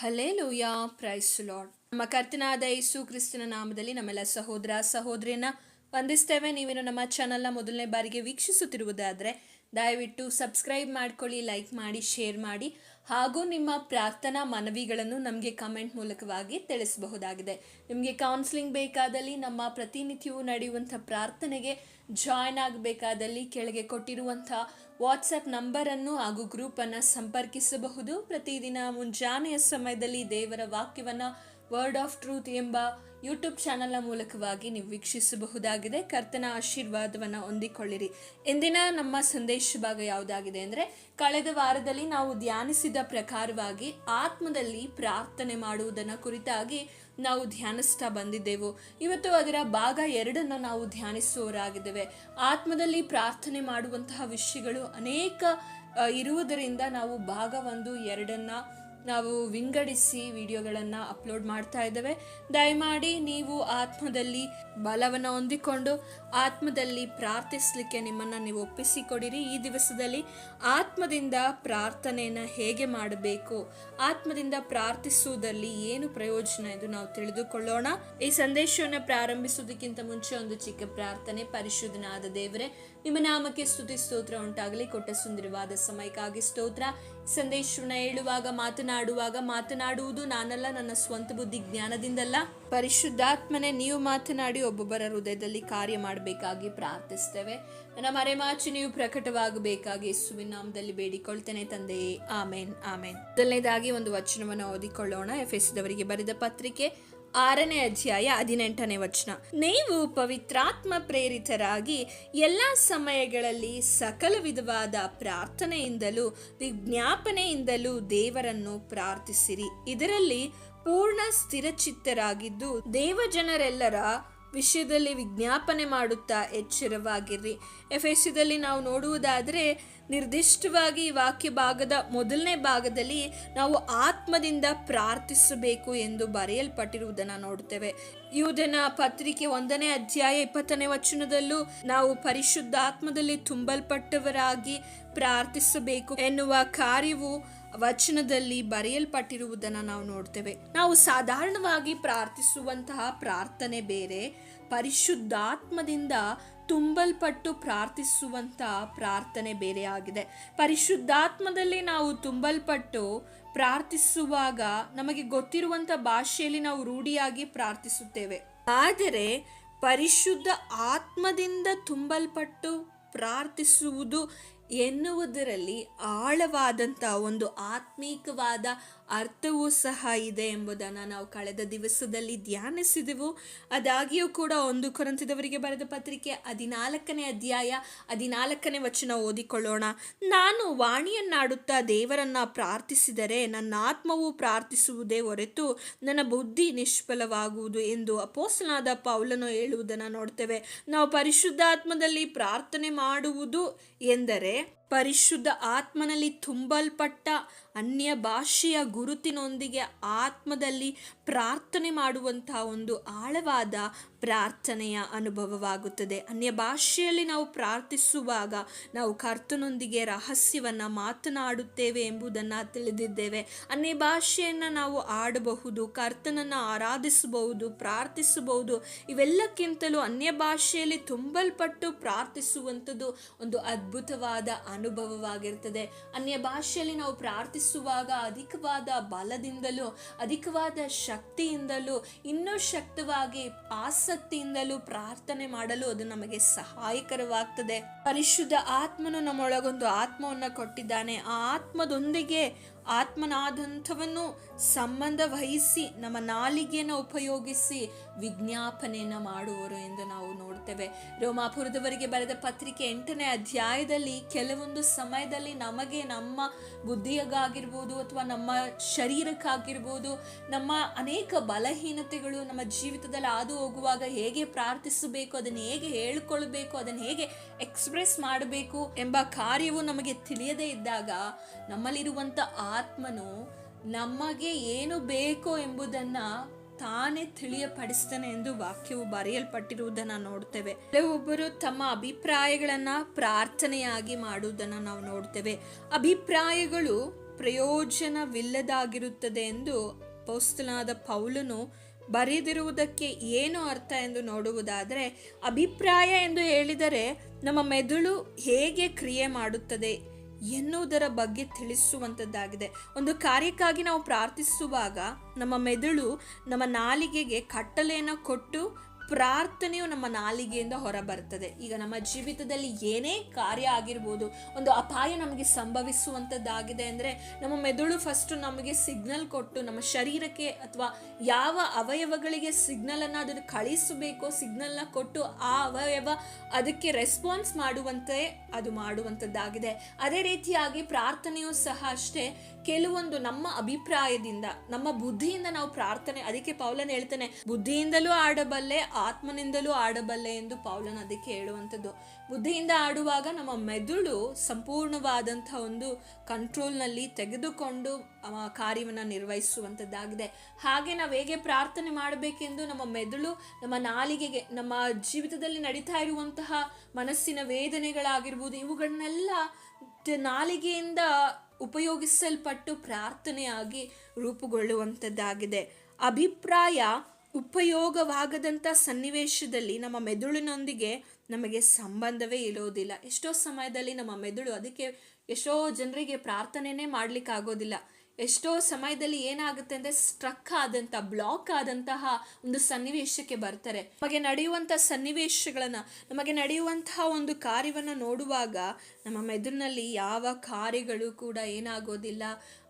ಹಲೇಲೂಯ price lord ನಮ್ಮ ಕರ್ತನಾದ ಯೇಸು ಕ್ರಿಸ್ತನ ನಾಮದಲ್ಲಿ ನಮ್ಮೆಲ್ಲ ಸಹೋದರ, ಸಹೋದರಿಯನ್ನ ವಂದಿಸ್ತೇವೆ. ನೀವೇನು ನಮ್ಮ ಚಾನಲ್ನ ಮೊದಲನೇ ಬಾರಿಗೆ ವೀಕ್ಷಿಸುತ್ತಿರುವುದಾದರೆ, ದಯವಿಟ್ಟು ಸಬ್ಸ್ಕ್ರೈಬ್ ಮಾಡ್ಕೊಳ್ಳಿ ಲೈಕ್ ಮಾಡಿ ಶೇರ್ ಮಾಡಿ. ಹಾಗೂ ನಿಮ್ಮ ಪ್ರಾರ್ಥನಾ ಮನವಿಗಳನ್ನು ನಮಗೆ ಕಮೆಂಟ್ ಮೂಲಕವಾಗಿ ತಿಳಿಸಬಹುದಾಗಿದೆ. ನಿಮಗೆ ಕೌನ್ಸಿಲಿಂಗ್ ಬೇಕಾದಲ್ಲಿ ನಮ್ಮ ಪ್ರತಿನಿತ್ಯವೂ ನಡೆಯುವಂಥ ಪ್ರಾರ್ಥನೆಗೆ ಜಾಯ್ನ್ ಆಗಬೇಕಾದಲ್ಲಿ ಕೆಳಗೆ ಕೊಟ್ಟಿರುವಂಥ ವಾಟ್ಸಪ್ ನಂಬರನ್ನು ಹಾಗೂ ಗ್ರೂಪನ್ನು ಸಂಪರ್ಕಿಸಬಹುದು. ಪ್ರತಿದಿನ ಮುಂಜಾನೆಯ ಸಮಯದಲ್ಲಿ ದೇವರ ವಾಕ್ಯವನ್ನು ವರ್ಡ್ ಆಫ್ ಟ್ರೂತ್ ಎಂಬ ಯೂಟ್ಯೂಬ್ ಚಾನಲ್ನ ಮೂಲಕವಾಗಿ ನೀವು ವೀಕ್ಷಿಸಬಹುದಾಗಿದೆ. ಕರ್ತನ ಆಶೀರ್ವಾದವನ್ನು ಹೊಂದಿಕೊಳ್ಳಿರಿ. ಇಂದಿನ ನಮ್ಮ ಸಂದೇಶ ಭಾಗ ಯಾವುದಾಗಿದೆ ಅಂದರೆ, ಕಳೆದ ವಾರದಲ್ಲಿ ನಾವು ಧ್ಯಾನಿಸಿದ ಪ್ರಕಾರವಾಗಿ ಆತ್ಮದಲ್ಲಿ ಪ್ರಾರ್ಥನೆ ಮಾಡುವುದನ್ನು ಕುರಿತಾಗಿ ನಾವು ಧ್ಯಾನಿಸ್ತಾ ಬಂದಿದ್ದೆವು. ಇವತ್ತು ಅದರ ಭಾಗ ಎರಡನ್ನು ನಾವು ಧ್ಯಾನಿಸುವವರಾಗಿದ್ದೇವೆ. ಆತ್ಮದಲ್ಲಿ ಪ್ರಾರ್ಥನೆ ಮಾಡುವಂತಹ ವಿಷಯಗಳು ಅನೇಕ ಇರುವುದರಿಂದ ನಾವು ಭಾಗ ಒಂದು, ಎರಡನ್ನ ನಾವು ವಿಂಗಡಿಸಿ ವಿಡಿಯೋಗಳನ್ನು ಅಪ್ಲೋಡ್ ಮಾಡ್ತಾ ಇದ್ದೇವೆ. ದಯಮಾಡಿ ನೀವು ಆತ್ಮದಲ್ಲಿ ಬಲವನ್ನು ಹೊಂದಿಕೊಂಡು ಆತ್ಮದಲ್ಲಿ ಪ್ರಾರ್ಥಿಸಲಿಕ್ಕೆ ನಿಮ್ಮನ್ನು ನೀವು ಒಪ್ಪಿಸಿಕೊಡಿರಿ. ಈ ದಿವಸದಲ್ಲಿ ಆತ್ಮದಿಂದ ಪ್ರಾರ್ಥನೆಯನ್ನು ಹೇಗೆ ಮಾಡಬೇಕು, ಆತ್ಮದಿಂದ ಪ್ರಾರ್ಥಿಸುವುದರಲ್ಲಿ ಏನು ಪ್ರಯೋಜನ ಎಂದು ನಾವು ತಿಳಿದುಕೊಳ್ಳೋಣ. ಈ ಸಂದೇಶವನ್ನು ಪ್ರಾರಂಭಿಸುವುದಕ್ಕಿಂತ ಮುಂಚೆ ಒಂದು ಚಿಕ್ಕ ಪ್ರಾರ್ಥನೆ. ಪರಿಶುದ್ಧನಾದ ದೇವರೇ ನಿಮ್ಮ ನಾಮಕ್ಕೆ ಸ್ತುತಿ, ಸ್ತೋತ್ರ ಉಂಟಾಗಲಿ. ಕೊಟ್ಟ ಸುಂದರವಾದ ಸಮಯಕ್ಕಾಗಿ ಸ್ತೋತ್ರ. ಸಂದೇಶವನ್ನ ಹೇಳುವಾಗ, ಮಾತನಾಡುವಾಗ ಮಾತನಾಡುವುದು ನಾನಲ್ಲ, ನನ್ನ ಸ್ವಂತ ಬುದ್ಧಿ ಜ್ಞಾನದಿಂದಲ್ಲ. ಪರಿಶುದ್ಧಾತ್ಮನೆ ನೀವು ಮಾತನಾಡಿ ಒಬ್ಬೊಬ್ಬರ ಹೃದಯದಲ್ಲಿ ಕಾರ್ಯ ಮಾಡಬೇಕಾಗಿ ಪ್ರಾರ್ಥಿಸ್ತೇವೆ. ನನ್ನ ಮರೆಮಾಚಿ ನೀವು ಪ್ರಕಟವಾಗಬೇಕಾಗಿ ಯೇಸುವಿನ ನಾಮದಲ್ಲಿ ಬೇಡಿಕೊಳ್ತೇನೆ ತಂದೆಯೇ ಆಮೇನ್ ಆಮೇನ್. ಮೊದಲನೇದಾಗಿ ಒಂದು ವಚನವನ್ನು ಓದಿಕೊಳ್ಳೋಣ. ಎಫೆಸಿದವರಿಗೆ ಬರೆದ ಪತ್ರಿಕೆ ಆರನೇ ಅಧ್ಯಾಯ ಹದಿನೆಂಟನೇ ವಚನ. ನೀವು ಪವಿತ್ರಾತ್ಮ ಪ್ರೇರಿತರಾಗಿ ಎಲ್ಲ ಸಮಯಗಳಲ್ಲಿ ಸಕಲ ವಿಧವಾದ ಪ್ರಾರ್ಥನೆಯಿಂದಲೂ ವಿಜ್ಞಾಪನೆಯಿಂದಲೂ ದೇವರನ್ನು ಪ್ರಾರ್ಥಿಸಿರಿ. ಇದರಲ್ಲಿ ಪೂರ್ಣ ಸ್ಥಿರಚಿತ್ತರಾಗಿದ್ದು ದೇವಜನರೆಲ್ಲರ ವಿಷಯದಲ್ಲಿ ವಿಜ್ಞಾಪನೆ ಮಾಡುತ್ತಾ ಎಚ್ಚರವಾಗಿರ್ರಿ ಎಫೆಸಿದಲ್ಲಿ ನಾವು ನೋಡುವುದಾದರೆ, ನಿರ್ದಿಷ್ಟವಾಗಿ ವಾಕ್ಯ ಭಾಗದ ಮೊದಲನೇ ಭಾಗದಲ್ಲಿ ನಾವು ಆತ್ಮದಿಂದ ಪ್ರಾರ್ಥಿಸಬೇಕು ಎಂದು ಬರೆಯಲ್ಪಟ್ಟಿರುವುದನ್ನು ನೋಡ್ತೇವೆ ಯೂದನ ಪತ್ರಿಕೆ ಒಂದನೇ ಅಧ್ಯಾಯ ಇಪ್ಪತ್ತನೇ ವಚನದಲ್ಲೂ ನಾವು ಪರಿಶುದ್ಧ ಆತ್ಮದಲ್ಲಿ ತುಂಬಲ್ಪಟ್ಟವರಾಗಿ ಪ್ರಾರ್ಥಿಸಬೇಕು ಎನ್ನುವ ಕಾರ್ಯವು ವಚನದಲ್ಲಿ ಬರೆಯಲ್ಪಟ್ಟಿರುವುದನ್ನು ನಾವು ನೋಡ್ತೇವೆ. ನಾವು ಸಾಧಾರಣವಾಗಿ ಪ್ರಾರ್ಥಿಸುವಂತಹ ಪ್ರಾರ್ಥನೆ ಬೇರೆ, ಪರಿಶುದ್ಧಾತ್ಮದಿಂದ ತುಂಬಲ್ಪಟ್ಟು ಪ್ರಾರ್ಥಿಸುವಂತಹ ಪ್ರಾರ್ಥನೆ ಬೇರೆ ಆಗಿದೆ. ಪರಿಶುದ್ಧಾತ್ಮದಲ್ಲಿ ನಾವು ತುಂಬಲ್ಪಟ್ಟು ಪ್ರಾರ್ಥಿಸುವಾಗ ನಮಗೆ ಗೊತ್ತಿರುವಂಥ ಭಾಷೆಯಲ್ಲಿ ನಾವು ರೂಢಿಯಾಗಿ ಪ್ರಾರ್ಥಿಸುತ್ತೇವೆ. ಆದರೆ ಪರಿಶುದ್ಧ ಆತ್ಮದಿಂದ ತುಂಬಲ್ಪಟ್ಟು ಪ್ರಾರ್ಥಿಸುವುದು ಎನ್ನುವುದರಲ್ಲಿ ಆಳವಾದಂಥ ಒಂದು ಆತ್ಮೀಕವಾದ ಅರ್ಥವೂ ಸಹ ಇದೆ ಎಂಬುದನ್ನು ನಾವು ಕಳೆದ ದಿವಸದಲ್ಲಿ ಧ್ಯಾನಿಸಿದೆವು. ಅದಾಗಿಯೂ ಕೂಡ ಒಂದು ಕೊರಂತದವರಿಗೆ ಬರೆದ ಪತ್ರಿಕೆ ಹದಿನಾಲ್ಕನೇ ಅಧ್ಯಾಯ ಹದಿನಾಲ್ಕನೇ ವಚನ ಓದಿಕೊಳ್ಳೋಣ. ನಾನು ವಾಣಿಯನ್ನಾಡುತ್ತಾ ದೇವರನ್ನ ಪ್ರಾರ್ಥಿಸಿದರೆ ನನ್ನ ಆತ್ಮವು ಪ್ರಾರ್ಥಿಸುವುದೇ ಹೊರತು ನನ್ನ ಬುದ್ಧಿ ನಿಷ್ಫಲವಾಗುವುದು ಎಂದು ಅಪೋಸ್ತನಾದ ಪೌಲನು ಹೇಳುವುದನ್ನು ನೋಡ್ತೇವೆ. ನಾವು ಪರಿಶುದ್ಧಾತ್ಮದಲ್ಲಿ ಪ್ರಾರ್ಥನೆ ಮಾಡುವುದು ಎಂದರೆ ಪರಿಶುದ್ಧ ಆತ್ಮನಲ್ಲಿ ತುಂಬಲ್ಪಟ್ಟ ಅನ್ಯ ಭಾಷೆಯ ಗುರುತಿನೊಂದಿಗೆ ಆತ್ಮದಲ್ಲಿ ಪ್ರಾರ್ಥನೆ ಮಾಡುವಂತಹ ಒಂದು ಆಳವಾದ ಪ್ರಾರ್ಥನೆಯ ಅನುಭವವಾಗುತ್ತದೆ. ಅನ್ಯ ಭಾಷೆಯಲ್ಲಿ ನಾವು ಪ್ರಾರ್ಥಿಸುವಾಗ ನಾವು ಕರ್ತನೊಂದಿಗೆ ರಹಸ್ಯವನ್ನು ಮಾತನಾಡುತ್ತೇವೆ ಎಂಬುದನ್ನು ತಿಳಿದಿದ್ದೇವೆ. ಅನ್ಯ ಭಾಷೆಯನ್ನು ನಾವು ಆಡಬಹುದು, ಕರ್ತನನ್ನು ಆರಾಧಿಸಬಹುದು, ಪ್ರಾರ್ಥಿಸಬಹುದು, ಇವೆಲ್ಲಕ್ಕಿಂತಲೂ ಅನ್ಯ ಭಾಷೆಯಲ್ಲಿ ತುಂಬಲ್ಪಟ್ಟು ಪ್ರಾರ್ಥಿಸುವಂಥದ್ದು ಒಂದು ಅದ್ಭುತವಾದ ಅನುಭವವಾಗಿರ್ತದೆ. ಅನ್ಯ ಭಾಷೆಯಲ್ಲಿ ನಾವು ಪ್ರಾರ್ಥಿಸುವಾಗ ಅಧಿಕವಾದ ಬಲದಿಂದಲೂ, ಅಧಿಕವಾದ ಶಕ್ತಿಯಿಂದಲೂ, ಇನ್ನೂ ಶಕ್ತವಾಗಿ ಆಸಕ್ತಿಯಿಂದಲೂ ಪ್ರಾರ್ಥನೆ ಮಾಡಲು ಅದು ನಮಗೆ ಸಹಾಯಕರವಾಗ್ತದೆ. ಪರಿಶುದ್ಧ ಆತ್ಮನು ನಮ್ಮೊಳಗೊಂದು ಆತ್ಮವನ್ನು ಕೊಟ್ಟಿದ್ದಾನೆ. ಆ ಆತ್ಮದೊಂದಿಗೆ ಆತ್ಮನಾದಂಥವನ್ನು ಸಂಬಂಧ ವಹಿಸಿ ನಮ್ಮ ನಾಲಿಗೆಯನ್ನು ಉಪಯೋಗಿಸಿ ವಿಜ್ಞಾಪನೆಯನ್ನು ಮಾಡುವರು ಎಂದು ನಾವು ನೋಡ್ತೇವೆ. ರೋಮಾಪುರದವರಿಗೆ ಬರೆದ ಪತ್ರಿಕೆ ಎಂಟನೇ ಅಧ್ಯಾಯದಲ್ಲಿ ಕೆಲವೊಂದು ಸಮಯದಲ್ಲಿ ನಮಗೆ ನಮ್ಮ ಬುದ್ಧಿಯಗಾಗಿರ್ಬೋದು ಅಥವಾ ನಮ್ಮ ಶರೀರಕ್ಕಾಗಿರ್ಬೋದು, ನಮ್ಮ ಅನೇಕ ಬಲಹೀನತೆಗಳು ನಮ್ಮ ಜೀವಿತದಲ್ಲಿ ಹಾದು ಹೋಗುವಾಗ ಹೇಗೆ ಪ್ರಾರ್ಥಿಸಬೇಕು, ಅದನ್ನು ಹೇಗೆ ಹೇಳಿಕೊಳ್ಬೇಕು, ಅದನ್ನು ಹೇಗೆ ಎಕ್ಸ್ಪ್ರೆಸ್ ಮಾಡಬೇಕು ಎಂಬ ಕಾರ್ಯವು ನಮಗೆ ತಿಳಿಯದೇ ಇದ್ದಾಗ ನಮ್ಮಲ್ಲಿರುವಂಥ ಆತ್ಮನು ನಮಗೆ ಏನು ಬೇಕೋ ಎಂಬುದನ್ನ ತಾನೇ ತಿಳಿಯಪಡಿಸ್ತಾನೆ ಎಂದು ವಾಕ್ಯವು ಬರೆಯಲ್ಪಟ್ಟಿರುವುದನ್ನು ನೋಡ್ತೇವೆ. ಕೆಲವೊಬ್ಬರು ತಮ್ಮ ಅಭಿಪ್ರಾಯಗಳನ್ನ ಪ್ರಾರ್ಥನೆಯಾಗಿ ಮಾಡುವುದನ್ನು ನಾವು ನೋಡ್ತೇವೆ. ಅಭಿಪ್ರಾಯಗಳು ಪ್ರಯೋಜನವಿಲ್ಲದಾಗಿರುತ್ತದೆ ಎಂದು ಪೌಸ್ತನಾದ ಪೌಲನು ಬರೆದಿರುವುದಕ್ಕೆ ಏನು ಅರ್ಥ ಎಂದು ನೋಡುವುದಾದರೆ, ಅಭಿಪ್ರಾಯ ಎಂದು ಹೇಳಿದರೆ ನಮ್ಮ ಮೆದುಳು ಹೇಗೆ ಕ್ರಿಯೆ ಮಾಡುತ್ತದೆ? ಎನ್ನುವುದರ ಬಗ್ಗೆ ತಿಳಿಸುವಂಥದ್ದಾಗಿದೆ. ಒಂದು ಕಾರ್ಯಕ್ಕಾಗಿ ನಾವು ಪ್ರಾರ್ಥಿಸುವಾಗ ನಮ್ಮ ಮೆದುಳು ನಮ್ಮ ನಾಲಿಗೆಗೆ ಕಟ್ಟಲೆಯನ್ನು ಕೊಟ್ಟು ಪ್ರಾರ್ಥನೆಯು ನಮ್ಮ ನಾಲಿಗೆಯಿಂದ ಹೊರಬರ್ತದೆ. ಈಗ ನಮ್ಮ ಜೀವಿತದಲ್ಲಿ ಏನೇ ಕಾರ್ಯ ಆಗಿರ್ಬೋದು, ಒಂದು ಅಪಾಯ ನಮಗೆ ಸಂಭವಿಸುವಂಥದ್ದಾಗಿದೆ ಅಂದರೆ ನಮ್ಮ ಮೆದುಳು ಫಸ್ಟು ನಮಗೆ ಸಿಗ್ನಲ್ ಕೊಟ್ಟು ನಮ್ಮ ಶರೀರಕ್ಕೆ ಅಥವಾ ಯಾವ ಅವಯವಗಳಿಗೆ ಸಿಗ್ನಲನ್ನು ಅದನ್ನು ಕಳಿಸಬೇಕೋ ಸಿಗ್ನಲ್ನ ಕೊಟ್ಟು ಆ ಅವಯವ ಅದಕ್ಕೆ ರೆಸ್ಪಾನ್ಸ್ ಮಾಡುವಂತೆ ಅದು ಮಾಡುವಂಥದ್ದಾಗಿದೆ. ಅದೇ ರೀತಿಯಾಗಿ ಪ್ರಾರ್ಥನೆಯೂ ಸಹ ಅಷ್ಟೇ. ಕೆಲವೊಂದು ನಮ್ಮ ಅಭಿಪ್ರಾಯದಿಂದ, ನಮ್ಮ ಬುದ್ಧಿಯಿಂದ ನಾವು ಪ್ರಾರ್ಥನೆ, ಅದಕ್ಕೆ ಪೌಲನ್ ಹೇಳ್ತಾನೆ, ಬುದ್ಧಿಯಿಂದಲೂ ಆಡಬಲ್ಲೆ ಆತ್ಮನಿಂದಲೂ ಆಡಬಲ್ಲೆ ಎಂದು ಪೌಲನ್ ಅದಕ್ಕೆ ಹೇಳುವಂಥದ್ದು. ಬುದ್ಧಿಯಿಂದ ಆಡುವಾಗ ನಮ್ಮ ಮೆದುಳು ಸಂಪೂರ್ಣವಾದಂಥ ಒಂದು ಕಂಟ್ರೋಲ್ನಲ್ಲಿ ತೆಗೆದುಕೊಂಡು ಕಾರ್ಯವನ್ನು ನಿರ್ವಹಿಸುವಂಥದ್ದಾಗಿದೆ. ಹಾಗೆ ನಾವು ಹೇಗೆ ಪ್ರಾರ್ಥನೆ ಮಾಡಬೇಕೆಂದು ನಮ್ಮ ಮೆದುಳು, ನಮ್ಮ ನಾಲಿಗೆಗೆ, ನಮ್ಮ ಜೀವಿತದಲ್ಲಿ ನಡೀತಾ ಇರುವಂತಹ ಮನಸ್ಸಿನ ವೇದನೆಗಳಾಗಿರ್ಬೋದು, ಇವುಗಳನ್ನೆಲ್ಲ ನಾಲಿಗೆಯಿಂದ ಉಪಯೋಗಿಸಲ್ಪಟ್ಟು ಪ್ರಾರ್ಥನೆಯಾಗಿ ರೂಪುಗೊಳ್ಳುವಂಥದ್ದಾಗಿದೆ. ಅಭಿಪ್ರಾಯ ಉಪಯೋಗವಾಗದಂಥ ಸನ್ನಿವೇಶದಲ್ಲಿ ನಮ್ಮ ಮೆದುಳಿನೊಂದಿಗೆ ನಮಗೆ ಸಂಬಂಧವೇ ಇರೋದಿಲ್ಲ. ಎಷ್ಟೋ ಸಮಯದಲ್ಲಿ ನಮ್ಮ ಮೆದುಳು ಅದಕ್ಕೆ ಎಷ್ಟೋ ಜನರಿಗೆ ಪ್ರಾರ್ಥನೆನೇ ಮಾಡ್ಲಿಕ್ಕಾಗೋದಿಲ್ಲ. ಎಷ್ಟೋ ಸಮಯದಲ್ಲಿ ಏನಾಗುತ್ತೆ ಅಂದರೆ ಸ್ಟ್ರಕ್ ಆದಂಥ ಬ್ಲಾಕ್ ಆದಂತಹ ಒಂದು ಸನ್ನಿವೇಶಕ್ಕೆ ಬರ್ತಾರೆ. ನಮಗೆ ನಡೆಯುವಂಥ ಸನ್ನಿವೇಶಗಳನ್ನು, ನಮಗೆ ನಡೆಯುವಂತಹ ಒಂದು ಕಾರ್ಯವನ್ನು ನೋಡುವಾಗ ನಮ್ಮ ಮೆದುಳಿನಲ್ಲಿ ಯಾವ ಕಾರ್ಯಗಳು ಕೂಡ ಏನಾಗೋದಿಲ್ಲ.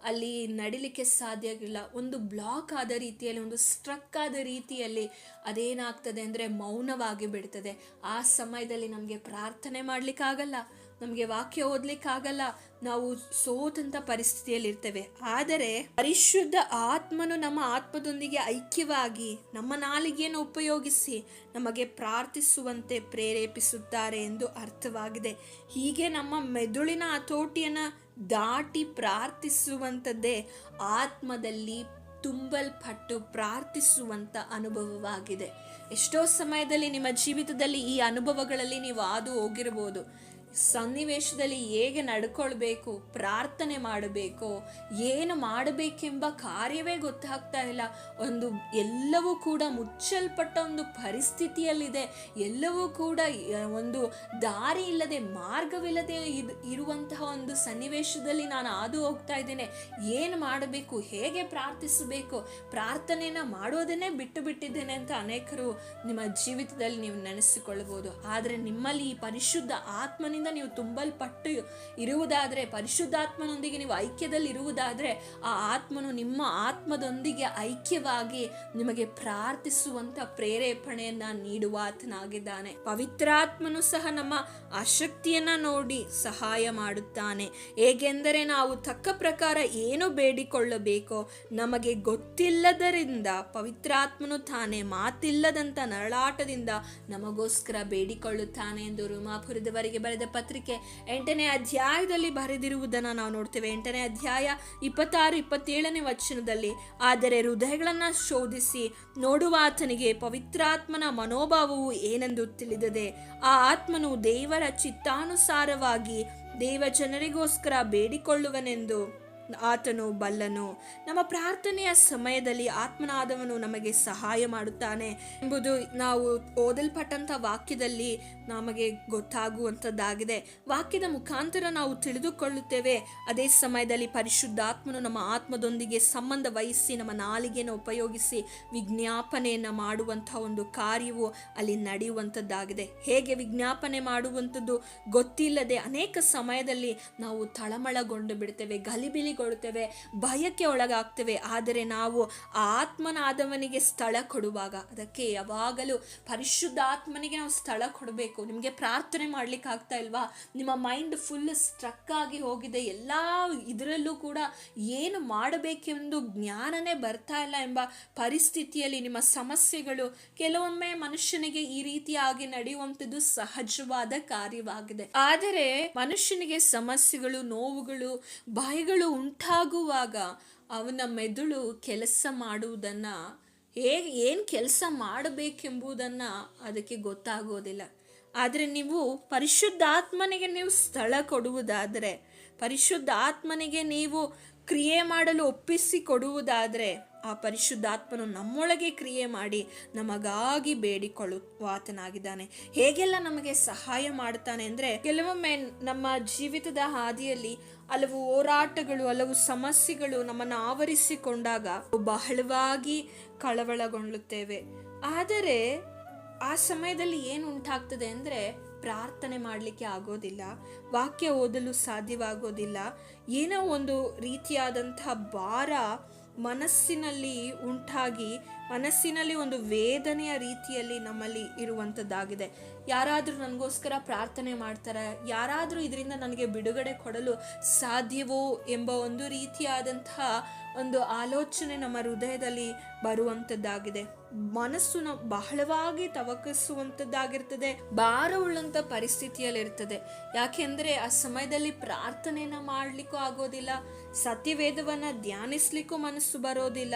ಅಲ್ಲಿ ನಡಿಲಿಕ್ಕೆ ಸಾಧ್ಯ ಆಗಿಲ್ಲ ಒಂದು ಬ್ಲಾಕ್ ಆದ ರೀತಿಯಲ್ಲಿ, ಒಂದು ಸ್ಟ್ರಕ್ ಆದ ರೀತಿಯಲ್ಲಿ ಅದೇನಾಗ್ತದೆ ಅಂದರೆ ಮೌನವಾಗಿ ಬಿಡ್ತದೆ. ಆ ಸಮಯದಲ್ಲಿ ನಮಗೆ ಪ್ರಾರ್ಥನೆ ಮಾಡಲಿಕ್ಕಾಗಲ್ಲ. ನಮಗೆ ವಾಕ್ಯ ಓದ್ಲಿಕ್ಕಾಗಲ್ಲ, ನಾವು ಸೋತಂತ ಪರಿಸ್ಥಿತಿಯಲ್ಲಿ ಇರ್ತೇವೆ ಆದರೆ ಪರಿಶುದ್ಧ ಆತ್ಮನು ನಮ್ಮ ಆತ್ಮದೊಂದಿಗೆ ಐಕ್ಯವಾಗಿ ನಮ್ಮ ನಾಲಿಗೆಯನ್ನು ಉಪಯೋಗಿಸಿ ನಮಗೆ ಪ್ರಾರ್ಥಿಸುವಂತೆ ಪ್ರೇರೇಪಿಸುತ್ತಾರೆ ಎಂದು ಅರ್ಥವಾಗಿದೆ. ಹೀಗೆ ನಮ್ಮ ಮೆದುಳಿನ ಹತೋಟಿಯನ್ನು ದಾಟಿ ಪ್ರಾರ್ಥಿಸುವಂಥದ್ದೇ ಆತ್ಮದಲ್ಲಿ ತುಂಬಲ್ಪಟ್ಟು ಪ್ರಾರ್ಥಿಸುವಂಥ ಅನುಭವವಾಗಿದೆ. ಎಷ್ಟೋ ಸಮಯದಲ್ಲಿ ನಿಮ್ಮ ಜೀವಿತದಲ್ಲಿ ಈ ಅನುಭವಗಳಲ್ಲಿ ನೀವು ಹಾದು ಹೋಗಿರ್ಬೋದು. ಸನ್ನಿವೇಶದಲ್ಲಿ ಹೇಗೆ ನಡ್ಕೊಳ್ಬೇಕು, ಪ್ರಾರ್ಥನೆ ಮಾಡಬೇಕು, ಏನು ಮಾಡಬೇಕೆಂಬ ಕಾರ್ಯವೇ ಗೊತ್ತಾಗ್ತಾ ಇಲ್ಲ. ಒಂದು ಎಲ್ಲವೂ ಕೂಡ ಮುಚ್ಚಲ್ಪಟ್ಟ ಒಂದು ಪರಿಸ್ಥಿತಿಯಲ್ಲಿದೆ. ಎಲ್ಲವೂ ಕೂಡ ಒಂದು ದಾರಿ ಇಲ್ಲದೆ ಮಾರ್ಗವಿಲ್ಲದೆ ಇದು, ಇರುವಂತಹ ಒಂದು ಸನ್ನಿವೇಶದಲ್ಲಿ ನಾನು ಹಾದು ಹೋಗ್ತಾ ಇದ್ದೇನೆ. ಏನು ಮಾಡಬೇಕು, ಹೇಗೆ ಪ್ರಾರ್ಥಿಸಬೇಕು ಪ್ರಾರ್ಥನೆಯನ್ನ ಮಾಡೋದನ್ನೇ ಬಿಟ್ಟು ಬಿಟ್ಟಿದ್ದೇನೆ ಅಂತ ಅನೇಕರು ನಿಮ್ಮ ಜೀವಿತದಲ್ಲಿ ನೀವು ನೆನೆಸಿಕೊಳ್ಳಬಹುದು. ಆದರೆ ನಿಮ್ಮಲ್ಲಿ ಈ ಪರಿಶುದ್ಧ ಆತ್ಮನಿಂದ ನೀವು ತುಂಬಲ್ಪಟ್ಟು ಇರುವುದಾದರೆ, ಪರಿಶುದ್ಧಾತ್ಮನೊಂದಿಗೆ ನೀವು ಐಕ್ಯದಲ್ಲಿ ಇರುವುದಾದರೆ ಆ ಆತ್ಮನು ನಿಮ್ಮ ಆತ್ಮದೊಂದಿಗೆ ಐಕ್ಯವಾಗಿ ನಿಮಗೆ ಪ್ರಾರ್ಥಿಸುವಂತ ಪ್ರೇರೇಪಣೆಯನ್ನ ನೀಡುವ ಆತನಾಗಿದ್ದಾನೆ. ಪವಿತ್ರಾತ್ಮನು ಸಹ ನಮ್ಮ ಆಸಕ್ತಿಯನ್ನ ನೋಡಿ ಸಹಾಯ ಮಾಡುತ್ತಾನೆ. ಹೇಗೆಂದರೆ ನಾವು ತಕ್ಕ ಪ್ರಕಾರ ಏನು ಬೇಡಿಕೊಳ್ಳಬೇಕೋ ನಮಗೆ ಗೊತ್ತಿಲ್ಲದರಿಂದ, ಪವಿತ್ರಾತ್ಮನು ತಾನೇ ಮಾತಿಲ್ಲದಂತ ನರಳಾಟದಿಂದ ನಮಗೋಸ್ಕರ ಬೇಡಿಕೊಳ್ಳುತ್ತಾನೆ ಎಂದು ರುಮಾಪುರದವರಿಗೆ ಬರೆದ ಪತ್ರಿಕೆ ಎಂಟನೇ ಅಧ್ಯಾಯದಲ್ಲಿ ಬರೆದಿರುವುದನ್ನು ನಾವು ನೋಡ್ತೇವೆ. ಎಂಟನೇ ಅಧ್ಯಾಯ ಇಪ್ಪತ್ತಾರು, ಇಪ್ಪತ್ತೇಳನೇ ವಚನದಲ್ಲಿ, ಆದರೆ ಹೃದಯಗಳನ್ನು ಶೋಧಿಸಿ ನೋಡುವ ಆತನಿಗೆ ಪವಿತ್ರಾತ್ಮನ ಮನೋಭಾವವು ಏನೆಂದು ತಿಳಿದದೆ, ಆ ಆತ್ಮನು ದೇವರ ಚಿತ್ತಾನುಸಾರವಾಗಿ ದೇವ ಜನರಿಗೋಸ್ಕರ ಬೇಡಿಕೊಳ್ಳುವನೆಂದು. ಆತನು ಬಲ್ಲನು. ನಮ್ಮ ಪ್ರಾರ್ಥನೆಯ ಸಮಯದಲ್ಲಿ ಆತ್ಮನಾದವನು ನಮಗೆ ಸಹಾಯ ಮಾಡುತ್ತಾನೆ ಎಂಬುದು ನಾವು ಓದಲ್ಪಟ್ಟಂಥ ವಾಕ್ಯದಲ್ಲಿ ನಮಗೆ ಗೊತ್ತಾಗುವಂಥದ್ದಾಗಿದೆ. ವಾಕ್ಯದ ಮುಖಾಂತರ ನಾವು ತಿಳಿದುಕೊಳ್ಳುತ್ತೇವೆ. ಅದೇ ಸಮಯದಲ್ಲಿ ಪರಿಶುದ್ಧಾತ್ಮನು ನಮ್ಮ ಆತ್ಮದೊಂದಿಗೆ ಸಂಬಂಧ ವಹಿಸಿ ನಮ್ಮ ನಾಲಿಗೆಯನ್ನು ಉಪಯೋಗಿಸಿ ವಿಜ್ಞಾಪನೆಯನ್ನು ಮಾಡುವಂಥ ಒಂದು ಕಾರ್ಯವು ಅಲ್ಲಿ ನಡೆಯುವಂಥದ್ದಾಗಿದೆ. ಹೇಗೆ ವಿಜ್ಞಾಪನೆ ಮಾಡುವಂಥದ್ದು ಗೊತ್ತಿಲ್ಲದೆ ಅನೇಕ ಸಮಯದಲ್ಲಿ ನಾವು ತಳಮಳಗೊಂಡು ಬಿಡ್ತೇವೆ ಗಲಿಬಿಲಿಗೊಳ್ಳುತ್ತೇವೆ ಭಯಕ್ಕೆ ಒಳಗಾಗ್ತೇವೆ. ಆದರೆ ನಾವು ಆತ್ಮನಾದವನಿಗೆ ಸ್ಥಳ ಕೊಡುವಾಗ, ಅದಕ್ಕೆ ಯಾವಾಗಲೂ ಪರಿಶುದ್ಧ ಆತ್ಮನಿಗೆ ನಾವು ಸ್ಥಳ ಕೊಡಬೇಕು. ನಿಮಗೆ ಪ್ರಾರ್ಥನೆ ಮಾಡ್ಲಿಕ್ಕೆ ಆಗ್ತಾ ಇಲ್ವಾ? ನಿಮ್ಮ ಮೈಂಡ್ ಫುಲ್ ಸ್ಟ್ರಕ್ ಆಗಿ ಹೋಗಿದೆ. ಎಲ್ಲ ಇದರಲ್ಲೂ ಕೂಡ ಏನು ಮಾಡಬೇಕೆಂದು ಜ್ಞಾನನೇ ಬರ್ತಾ ಇಲ್ಲ ಎಂಬ ಪರಿಸ್ಥಿತಿಯಲ್ಲಿ ನಿಮ್ಮ ಸಮಸ್ಯೆಗಳು ಕೆಲವೊಮ್ಮೆ ಮನುಷ್ಯನಿಗೆ ಈ ರೀತಿಯಾಗಿ ನಡೆಯುವಂಥದ್ದು ಸಹಜವಾದ ಕಾರ್ಯವಾಗಿದೆ. ಆದರೆ ಮನುಷ್ಯನಿಗೆ ಸಮಸ್ಯೆಗಳು, ನೋವುಗಳು, ಭಯಗಳು ಉಂಟಾಗುವಾಗ ಅವನ ಮೆದುಳು ಕೆಲಸ ಮಾಡುವುದನ್ನ ಹೇಗೆ, ಏನು ಕೆಲಸ ಮಾಡಬೇಕೆಂಬುದನ್ನು ಅದಕ್ಕೆ ಗೊತ್ತಾಗೋದಿಲ್ಲ. ಆದರೆ ನೀವು ಪರಿಶುದ್ಧಾತ್ಮನಿಗೆ ನೀವು ಸ್ಥಳ ಕೊಡುವುದಾದರೆ ಪರಿಶುದ್ಧ ಆತ್ಮನಿಗೆ ನೀವು ಕ್ರಿಯೆ ಮಾಡಲು ಒಪ್ಪಿಸಿ ಕೊಡುವುದಾದರೆ ಆ ಪರಿಶುದ್ಧಾತ್ಮನು ನಮ್ಮೊಳಗೆ ಕ್ರಿಯೆ ಮಾಡಿ ನಮಗಾಗಿ ಬೇಡಿಕೊಳ್ಳುವಾತನಾಗಿದ್ದಾನೆ ಹೇಗೆಲ್ಲ ನಮಗೆ ಸಹಾಯ ಮಾಡ್ತಾನೆ ಅಂದರೆ ಕೆಲವೊಮ್ಮೆ ನಮ್ಮ ಜೀವಿತದ ಹಾದಿಯಲ್ಲಿ ಹಲವು ಹೋರಾಟಗಳು, ಹಲವು ಸಮಸ್ಯೆಗಳು ನಮ್ಮನ್ನು ಆವರಿಸಿಕೊಂಡಾಗ ಬಹಳವಾಗಿ ಕಳವಳಗೊಳ್ಳುತ್ತೇವೆ. ಆದರೆ ಆ ಸಮಯದಲ್ಲಿ ಏನು ಉಂಟಾಗ್ತದೆ ಅಂದರೆ ಪ್ರಾರ್ಥನೆ ಮಾಡಲಿಕ್ಕೆ ಆಗೋದಿಲ್ಲ, ವಾಕ್ಯ ಓದಲು ಸಾಧ್ಯವಾಗೋದಿಲ್ಲ. ಏನೋ ಒಂದು ರೀತಿಯಾದಂತಹ ಭಾರ ಮನಸ್ಸಿನಲ್ಲಿ ಉಂಟಾಗಿ ಮನಸ್ಸಿನಲ್ಲಿ ಒಂದು ವೇದನೆಯ ರೀತಿಯಲ್ಲಿ ನಮ್ಮಲ್ಲಿ ಇರುವಂಥದ್ದಾಗಿದೆ. ಯಾರಾದರೂ ನನಗೋಸ್ಕರ ಪ್ರಾರ್ಥನೆ ಮಾಡ್ತಾರೆ? ಯಾರಾದರೂ ಇದರಿಂದ ನನಗೆ ಬಿಡುಗಡೆ ಕೊಡಲು ಸಾಧ್ಯವೋ ಎಂಬ ಒಂದು ರೀತಿಯಾದಂತಹ ಒಂದು ಆಲೋಚನೆ ನಮ್ಮ ಹೃದಯದಲ್ಲಿ ಬರುವಂಥದ್ದಾಗಿದೆ. ಮನಸ್ಸು ನಾವು ಬಹಳವಾಗಿ ತವಕಿಸುವಂಥದ್ದಾಗಿರ್ತದೆ ಭಾರವುಳ್ಳಂಥ ಪರಿಸ್ಥಿತಿಯಲ್ಲಿರ್ತದೆ. ಯಾಕೆಂದರೆ ಆ ಸಮಯದಲ್ಲಿ ಪ್ರಾರ್ಥನೆಯನ್ನು ಮಾಡಲಿಕ್ಕೂ ಆಗೋದಿಲ್ಲ, ಸತ್ಯವೇದವನ್ನು ಧ್ಯಾನಿಸ್ಲಿಕ್ಕೂ ಮನಸ್ಸು ಬರೋದಿಲ್ಲ.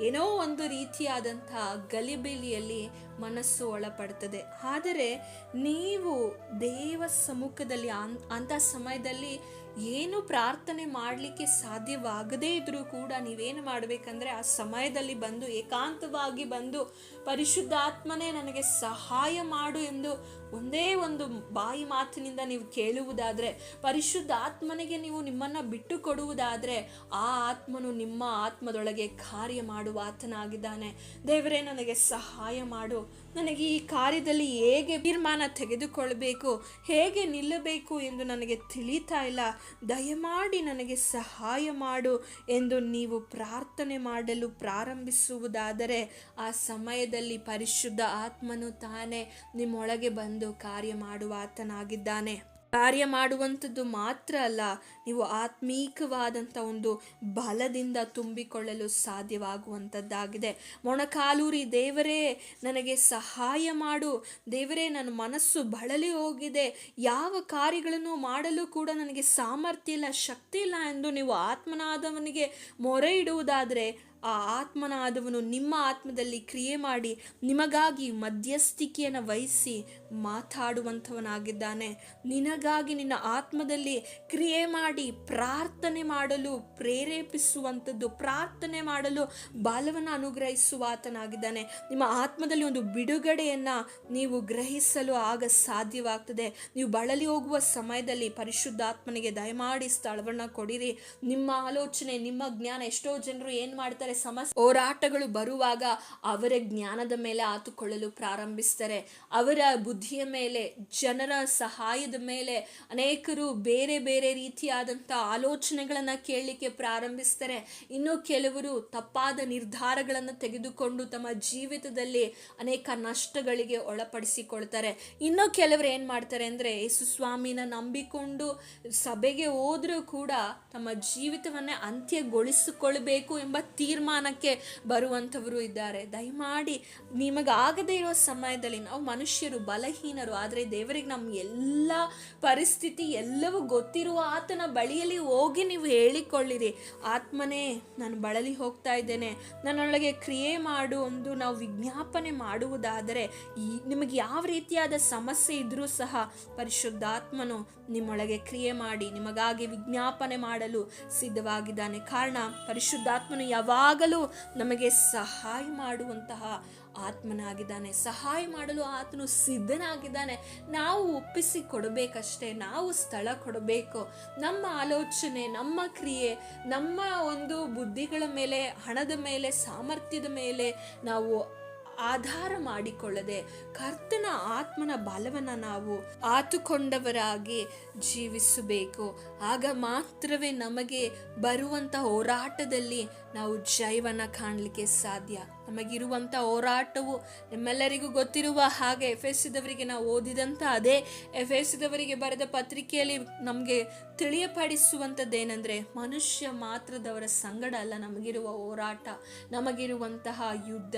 ಏನೋ ಒಂದು ರೀತಿಯಾದಂಥ ಗಲಿಬಿಲಿಯಲ್ಲಿ ಮನಸ್ಸು ಒಳಪಡ್ತದೆ. ಆದರೆ ನೀವು ದೇವ ಸಮ್ಮುಖದಲ್ಲಿ ಅಂಥ ಸಮಯದಲ್ಲಿ ಏನು ಪ್ರಾರ್ಥನೆ ಮಾಡಲಿಕ್ಕೆ ಸಾಧ್ಯವಾಗದೇ ಇದ್ರೂ ಕೂಡ ನೀವೇನು ಮಾಡಬೇಕಂದ್ರೆ ಆ ಸಮಯದಲ್ಲಿ ಬಂದು ಏಕಾಂತವಾಗಿ ಬಂದು ಪರಿಶುದ್ಧಾತ್ಮನೇ ನನಗೆ ಸಹಾಯ ಮಾಡು ಎಂದು ಒಂದೇ ಒಂದು ಬಾಯಿ ಮಾತಿನಿಂದ ನೀವು ಕೇಳುವುದಾದರೆ, ಪರಿಶುದ್ಧ ಆತ್ಮನಿಗೆ ನೀವು ನಿಮ್ಮನ್ನು ಬಿಟ್ಟು ಕೊಡುವುದಾದರೆ, ಆ ಆತ್ಮನು ನಿಮ್ಮ ಆತ್ಮದೊಳಗೆ ಕಾರ್ಯ ಮಾಡುವ ಆತನಾಗಿದ್ದಾನೆ. ದೇವರೇ, ನನಗೆ ಸಹಾಯ ಮಾಡು. ನನಗೆ ಈ ಕಾರ್ಯದಲ್ಲಿ ಹೇಗೆ ತೀರ್ಮಾನ ತೆಗೆದುಕೊಳ್ಬೇಕು, ಹೇಗೆ ನಿಲ್ಲಬೇಕು ಎಂದು ನನಗೆ ತಿಳಿತಾ ಇಲ್ಲ. ದಯಮಾಡಿ ನನಗೆ ಸಹಾಯ ಮಾಡು ಎಂದು ನೀವು ಪ್ರಾರ್ಥನೆ ಮಾಡಲು ಪ್ರಾರಂಭಿಸುವುದಾದರೆ, ಆ ಸಮಯದಲ್ಲಿ ಪರಿಶುದ್ಧ ಆತ್ಮನು ತಾನೇ ನಿಮ್ಮೊಳಗೆ ಬಂದು ಕಾರ್ಯ ಮಾಡುವ ಆತನಾಗಿದ್ದಾನೆ ಕಾರ್ಯ ಮಾಡುವಂಥದ್ದು ಮಾತ್ರ ಅಲ್ಲ, ನೀವು ಆತ್ಮೀಕವಾದಂಥ ಒಂದು ಬಲದಿಂದ ತುಂಬಿಕೊಳ್ಳಲು ಸಾಧ್ಯವಾಗುವಂಥದ್ದಾಗಿದೆ. ಮೊಣಕಾಲೂರಿ, ದೇವರೇ, ನನಗೆ ಸಹಾಯ ಮಾಡು. ದೇವರೇ, ನನ್ನ ಮನಸ್ಸು ಬಳಲಿ ಹೋಗಿದೆ. ಯಾವ ಕಾರ್ಯಗಳನ್ನು ಮಾಡಲು ಕೂಡ ನನಗೆ ಸಾಮರ್ಥ್ಯ ಇಲ್ಲ, ಶಕ್ತಿ ಇಲ್ಲ ಎಂದು ನೀವು ಆತ್ಮನಾದವನಿಗೆ ಮೊರೆ ಇಡುವುದಾದರೆ ಆ ಆತ್ಮನಾದವನು ನಿಮ್ಮ ಆತ್ಮದಲ್ಲಿ ಕ್ರಿಯೆ ಮಾಡಿ ನಿಮಗಾಗಿ ಮಧ್ಯಸ್ಥಿಕೆಯನ್ನು ವಹಿಸಿ ಮಾತಾಡುವಂಥವನಾಗಿದ್ದಾನೆ. ನಿನಗಾಗಿ ನಿನ್ನ ಆತ್ಮದಲ್ಲಿ ಕ್ರಿಯೆ ಮಾಡಿ ಪ್ರಾರ್ಥನೆ ಮಾಡಲು, ಪ್ರೇರೇಪಿಸುವಂಥದ್ದು, ಪ್ರಾರ್ಥನೆ ಮಾಡಲು ಬಾಲವನ್ನು ಅನುಗ್ರಹಿಸುವ ಆತನಾಗಿದ್ದಾನೆ ನಿಮ್ಮ ಆತ್ಮದಲ್ಲಿ ಒಂದು ಬಿಡುಗಡೆಯನ್ನು ನೀವು ಗ್ರಹಿಸಲು ಆಗ ಸಾಧ್ಯವಾಗ್ತದೆ. ನೀವು ಬಳಲಿ ಹೋಗುವ ಸಮಯದಲ್ಲಿ ಪರಿಶುದ್ಧಾತ್ಮನಿಗೆ ದಯಮಾಡಿ ಸ್ಥಳವನ್ನು ಕೊಡಿರಿ. ನಿಮ್ಮ ಆಲೋಚನೆ, ನಿಮ್ಮ ಜ್ಞಾನ, ಎಷ್ಟೋ ಜನರು ಏನು ಮಾಡ್ತಾರೆ? ಸಮಸ್ಯೆ ಹೋರಾಟಗಳು ಬರುವಾಗ ಅವರ ಜ್ಞಾನದ ಮೇಲೆ ಆತುಕೊಳ್ಳಲು ಪ್ರಾರಂಭಿಸ್ತಾರೆ. ಅವರ ಬುದ್ಧಿಯ ಮೇಲೆ, ಜನರ ಸಹಾಯದ ಮೇಲೆ ಅನೇಕರು ಬೇರೆ ಬೇರೆ ರೀತಿಯಾದಂಥ ಆಲೋಚನೆಗಳನ್ನು ಕೇಳಲಿಕ್ಕೆ ಪ್ರಾರಂಭಿಸ್ತಾರೆ. ಇನ್ನು ಕೆಲವರು ತಪ್ಪಾದ ನಿರ್ಧಾರಗಳನ್ನು ತೆಗೆದುಕೊಂಡು ತಮ್ಮ ಜೀವಿತದಲ್ಲಿ ಅನೇಕ ನಷ್ಟಗಳಿಗೆ ಒಳಪಡಿಸಿಕೊಳ್ತಾರೆ. ಇನ್ನು ಕೆಲವರು ಏನು ಮಾಡ್ತಾರೆ ಅಂದರೆ ಯೇಸು ಸ್ವಾಮಿನ ನಂಬಿಕೊಂಡು ಸಭೆಗೆ ಹೋದರೂ ಕೂಡ ತಮ್ಮ ಜೀವಿತವನ್ನೇ ಅಂತ್ಯಗೊಳಿಸಿಕೊಳ್ಬೇಕು ಎಂಬ ತೀರ್ಮಾನಕ್ಕೆ ಬರುವಂಥವರು ಇದ್ದಾರೆ. ದಯಮಾಡಿ ನಿಮಗಾಗದೇ ಇರೋ ಸಮಯದಲ್ಲಿ ನಾವು ಮನುಷ್ಯರು, ಬಲಹೀನರು, ಆದರೆ ದೇವರಿಗೆ ನಮ್ಮ ಎಲ್ಲ ಪರಿಸ್ಥಿತಿ ಎಲ್ಲವೂ ಗೊತ್ತಿರುವ ಆತನ ಬಳಿಯಲ್ಲಿ ಹೋಗಿ ನೀವು ಹೇಳಿಕೊಳ್ಳಿರಿ. ಆತ್ಮನೇ, ನಾನು ಬಳಲಿ ಹೋಗ್ತಾ ಇದ್ದೇನೆ. ನನ್ನೊಳಗೆ ಕ್ರಿಯೆ ಮಾಡು ಒಂದು ನಾವು ವಿಜ್ಞಾಪನೆ ಮಾಡುವುದಾದರೆ ಈ, ನಿಮಗೆ ಯಾವ ರೀತಿಯಾದ ಸಮಸ್ಯೆ ಇದ್ರೂ ಸಹ ಪರಿಶುದ್ಧಾತ್ಮನು ನಿಮ್ಮೊಳಗೆ ಕ್ರಿಯೆ ಮಾಡಿ ನಿಮಗಾಗಿ ವಿಜ್ಞಾಪನೆ ಮಾಡಲು ಸಿದ್ಧವಾಗಿದ್ದಾನೆ. ಕಾರಣ, ಪರಿಶುದ್ಧಾತ್ಮನು ಯಾವಾಗಲೂ ನಮಗೆ ಸಹಾಯ ಮಾಡುವಂತಹ ಆತ್ಮನಾಗಿದ್ದಾನೆ. ಸಹಾಯ ಮಾಡಲು ಆತನು ಸಿದ್ಧನಾಗಿದ್ದಾನೆ. ನಾವು ಒಪ್ಪಿಸಿ ಕೊಡಬೇಕಷ್ಟೇ. ನಾವು ಸ್ಥಳ ಕೊಡಬೇಕು. ನಮ್ಮ ಆಲೋಚನೆ, ನಮ್ಮ ಕ್ರಿಯೆ, ನಮ್ಮ ಒಂದು ಬುದ್ಧಿಗಳ ಮೇಲೆ, ಹಣದ ಮೇಲೆ, ಸಾಮರ್ಥ್ಯದ ಮೇಲೆ ನಾವು ಆಧಾರ ಮಾಡಿಕೊಳ್ಳದೆ ಕರ್ತನ ಆತ್ಮನ ಬಲವನ್ನು ನಾವು ಆತುಕೊಂಡವರಾಗಿ ಜೀವಿಸಬೇಕು. ಆಗ ಮಾತ್ರವೇ ನಮಗೆ ಬರುವಂಥ ಹೋರಾಟದಲ್ಲಿ ನಾವು ಜೈವನ ಕಾಣಲಿಕ್ಕೆ ಸಾಧ್ಯ. ನಮಗಿರುವಂಥ ಹೋರಾಟವು ನಿಮ್ಮೆಲ್ಲರಿಗೂ ಗೊತ್ತಿರುವ ಹಾಗೆ ಎಫ್ ಎಸ್ಸಿದವರಿಗೆ ನಾವು ಓದಿದಂಥ ಅದೇ ಎಫ್ ಎಸ್ಸಿದವರಿಗೆ ಬರೆದ ಪತ್ರಿಕೆಯಲ್ಲಿ ನಮಗೆ ತಿಳಿಯಪಡಿಸುವಂಥದ್ದೇನೆಂದರೆ ಮನುಷ್ಯ ಮಾತ್ರದವರ ಸಂಗಡ ಅಲ್ಲ, ನಮಗಿರುವ ಹೋರಾಟ, ನಮಗಿರುವಂತಹ ಯುದ್ಧ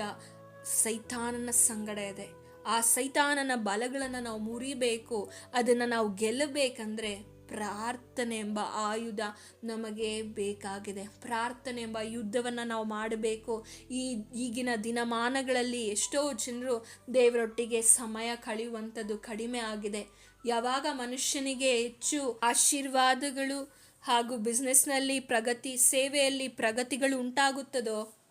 ಸೈತಾನನ ಸಂಗಡ ಇದೆ. ಆ ಸೈತಾನನ ಬಲಗಳನ್ನು ನಾವು ಮುರಿಬೇಕು, ಅದನ್ನು ನಾವು ಗೆಲ್ಲಬೇಕಂದ್ರೆ ಪ್ರಾರ್ಥನೆ ಎಂಬ ಆಯುಧ ನಮಗೆ ಬೇಕಾಗಿದೆ. ಪ್ರಾರ್ಥನೆ ಎಂಬ ಯುದ್ಧವನ್ನು ನಾವು ಮಾಡಬೇಕು. ಈ ಈಗಿನ ದಿನಮಾನಗಳಲ್ಲಿ ಎಷ್ಟೋ ಜನರು ದೇವರೊಟ್ಟಿಗೆ ಸಮಯ ಕಳೆಯುವಂಥದ್ದು ಕಡಿಮೆ ಆಗಿದೆ. ಯಾವಾಗ ಮನುಷ್ಯನಿಗೆ ಹೆಚ್ಚು ಆಶೀರ್ವಾದಗಳು ಹಾಗೂ ಬಿಸ್ನೆಸ್ನಲ್ಲಿ ಪ್ರಗತಿ, ಸೇವೆಯಲ್ಲಿ ಪ್ರಗತಿಗಳು ಉಂಟಾಗುತ್ತದೋ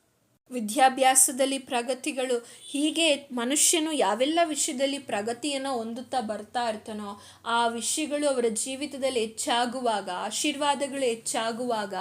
ವಿದ್ಯಾಭ್ಯಾಸದಲ್ಲಿ ಪ್ರಗತಿಗಳು, ಹೀಗೆ ಮನುಷ್ಯನು ಯಾವೆಲ್ಲ ವಿಷಯದಲ್ಲಿ ಪ್ರಗತಿಯನ್ನು ಹೊಂದುತ್ತಾ ಬರ್ತಾ ಇರ್ತಾನೋ, ಆ ವಿಷಯಗಳು ಅವರ ಜೀವಿತದಲ್ಲಿ ಹೆಚ್ಚಾಗುವಾಗ, ಆಶೀರ್ವಾದಗಳು ಹೆಚ್ಚಾಗುವಾಗ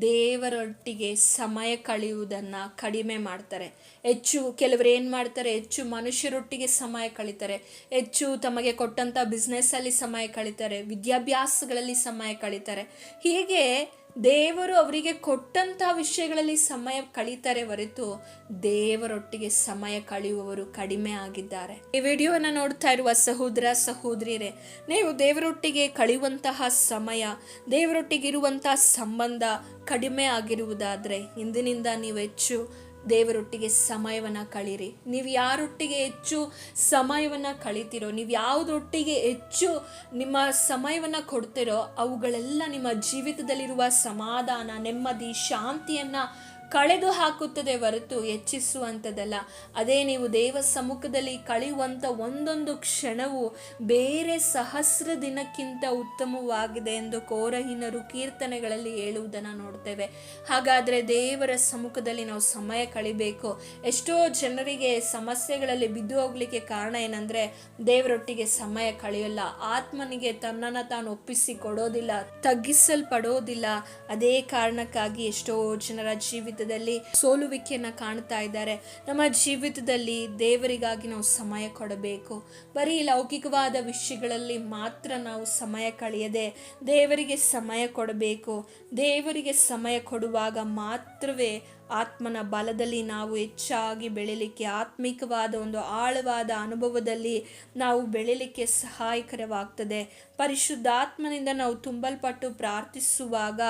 ದೇವರೊಟ್ಟಿಗೆ ಸಮಯ ಕಳೆಯುವುದನ್ನು ಕಡಿಮೆ ಮಾಡ್ತಾರೆ. ಹೆಚ್ಚು ಕೆಲವರು ಏನು ಮಾಡ್ತಾರೆ, ಹೆಚ್ಚು ಮನುಷ್ಯರೊಟ್ಟಿಗೆ ಸಮಯ ಕಳೀತಾರೆ. ಹೆಚ್ಚು ತಮಗೆ ಕೊಟ್ಟಂಥ ಬಿಸ್ನೆಸ್ಸಲ್ಲಿ ಸಮಯ ಕಳೀತಾರೆ, ವಿದ್ಯಾಭ್ಯಾಸಗಳಲ್ಲಿ ಸಮಯ ಕಳೀತಾರೆ. ಹೀಗೆ ದೇವರು ಅವರಿಗೆ ಕೊಟ್ಟಂತಹ ವಿಷಯಗಳಲ್ಲಿ ಸಮಯ ಕಳೀತಾರೆ ಹೊರತು ದೇವರೊಟ್ಟಿಗೆ ಸಮಯ ಕಳೆಯುವವರು ಕಡಿಮೆ ಆಗಿದ್ದಾರೆ. ಈ ವಿಡಿಯೋನ ನೋಡ್ತಾ ಇರುವ ಸಹೋದರ, ಸಹೋದರಿಯರೇ, ನೀವು ದೇವರೊಟ್ಟಿಗೆ ಕಳೆಯುವಂತಹ ಸಮಯ, ದೇವರೊಟ್ಟಿಗೆ ಇರುವಂತಹ ಸಂಬಂಧ ಕಡಿಮೆ ಆಗಿರುವುದಾದ್ರೆ ಇಂದಿನಿಂದ ನೀವು ಹೆಚ್ಚು ದೇವರೊಟ್ಟಿಗೆ ಸಮಯವನ್ನು ಕಳೀರಿ. ನೀವು ಯಾರೊಟ್ಟಿಗೆ ಹೆಚ್ಚು ಸಮಯವನ್ನು ಕಳೀತಿರೋ, ನೀವು ಯಾವುದರೊಟ್ಟಿಗೆ ಹೆಚ್ಚು ನಿಮ್ಮ ಸಮಯವನ್ನು ಕೊಡ್ತಿರೋ, ಅವುಗಳೆಲ್ಲ ನಿಮ್ಮ ಜೀವಿತದಲ್ಲಿರುವ ಸಮಾಧಾನ, ನೆಮ್ಮದಿ, ಶಾಂತಿಯನ್ನು ಕಳೆದು ಹಾಕುತ್ತದೆ ಹೊರತು ಹೆಚ್ಚಿಸುವಂಥದ್ದಲ್ಲ. ಅದೇ ನೀವು ದೇವ ಸಮ್ಮುಖದಲ್ಲಿ ಕಳೆಯುವಂಥ ಒಂದೊಂದು ಕ್ಷಣವು ಬೇರೆ ಸಹಸ್ರ ದಿನಕ್ಕಿಂತ ಉತ್ತಮವಾಗಿದೆ ಎಂದು ಕೋರಹಿನರು ಕೀರ್ತನೆಗಳಲ್ಲಿ ಹೇಳುವುದನ್ನು ನೋಡ್ತೇವೆ. ಹಾಗಾದರೆ ದೇವರ ಸಮ್ಮುಖದಲ್ಲಿ ನಾವು ಸಮಯ ಕಳಿಬೇಕು. ಎಷ್ಟೋ ಜನರಿಗೆ ಸಮಸ್ಯೆಗಳಲ್ಲಿ ಬಿದ್ದು ಹೋಗ್ಲಿಕ್ಕೆ ಕಾರಣ ಏನಂದರೆ ದೇವರೊಟ್ಟಿಗೆ ಸಮಯ ಕಳೆಯಲ್ಲ. ಆತ್ಮನಿಗೆ ತನ್ನನ್ನು ತಾನು ಒಪ್ಪಿಸಿ ಕೊಡೋದಿಲ್ಲ, ತಗ್ಗಿಸಲ್ಪಡೋದಿಲ್ಲ. ಅದೇ ಕಾರಣಕ್ಕಾಗಿ ಎಷ್ಟೋ ಜನರ ಜೀವಿತದಲ್ಲಿ ಸೋಲುವಿಕೆಯನ್ನು ಕಾಣ್ತಾ ಇದ್ದಾರೆ. ನಮ್ಮ ಜೀವಿತದಲ್ಲಿ ದೇವರಿಗಾಗಿ ನಾವು ಸಮಯ ಕೊಡಬೇಕು. ಬರೀ ಲೌಕಿಕವಾದ ವಿಷಯಗಳಲ್ಲಿ ಮಾತ್ರ ನಾವು ಸಮಯ ಕಳೆಯದೆ ದೇವರಿಗೆ ಸಮಯ ಕೊಡಬೇಕು. ದೇವರಿಗೆ ಸಮಯ ಕೊಡುವಾಗ ಮಾತ್ರವೇ ಆತ್ಮನ ಬಲದಲ್ಲಿ ನಾವು ಹೆಚ್ಚಾಗಿ ಬೆಳಿಲಿಕ್ಕೆ, ಆತ್ಮಿಕವಾದ ಒಂದು ಆಳವಾದ ಅನುಭವದಲ್ಲಿ ನಾವು ಬೆಳಿಲಿಕ್ಕೆ ಸಹಾಯಕರವಾಗ್ತದೆ. ಪರಿಶುದ್ಧಾತ್ಮನಿಂದ ನಾವು ತುಂಬಲ್ಪಟ್ಟು ಪ್ರಾರ್ಥಿಸುವಾಗ